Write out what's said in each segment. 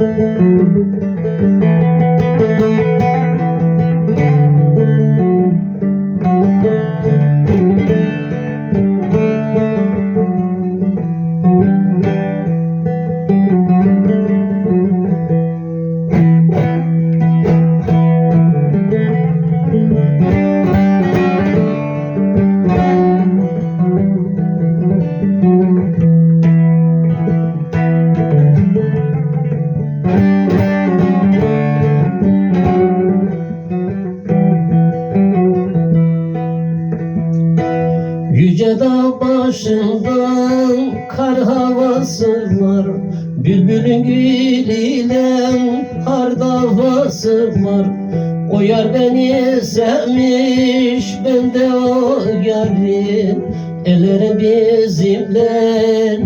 Música Yüce dağ başından kar havası var Bülbülün gülüyle har davası var O yar beni sevmiş ben de o yari Ellerin bizimle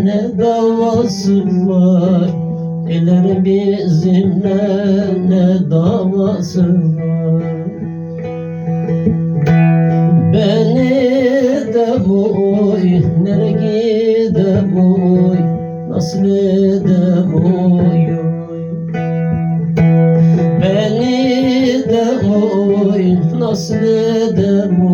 ne davası var Ellerin bizimle ne davası var Beni boy, nere gide boy, nasıl de boy. Beni de boy, nasıl de boy,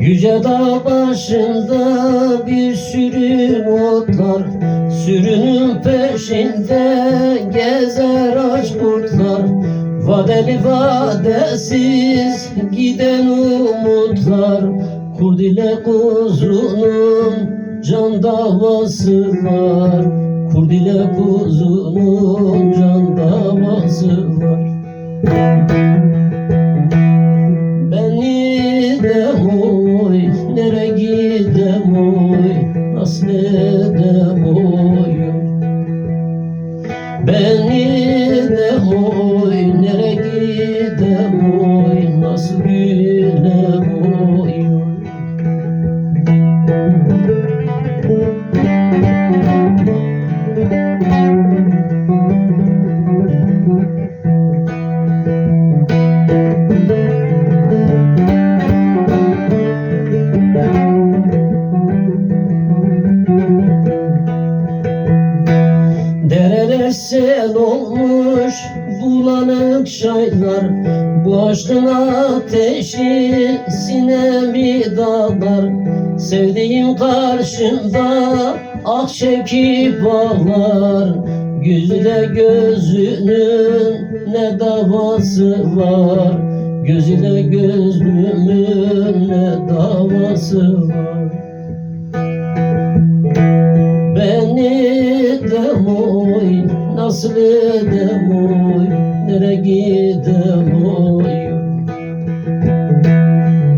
Yüce dağ başında bir sürü otlar Sürünün peşinde gezer aç kurtlar. Vadeli vadesiz giden umutlar. Kurd ile kuzunun can davası var. Kurd ile kuzunun can davası var. Beni edem oy. Beni de oy, nere gidem oy, nasıl gülem oy. Olmuş bulanık çaylar Bu aşkın ateşi sinemi dağlar Sevdiğim karşımda ah çekip ağlar Gözüde gözünün ne davası var? Gözüde gözlümün ne davası var nasıl edem nere gidem oy.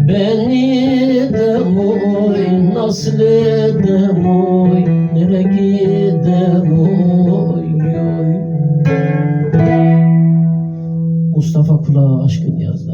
Beni de oy, nasıl edem nere gidem oy. Mustafa Kulağı aşkın yaz.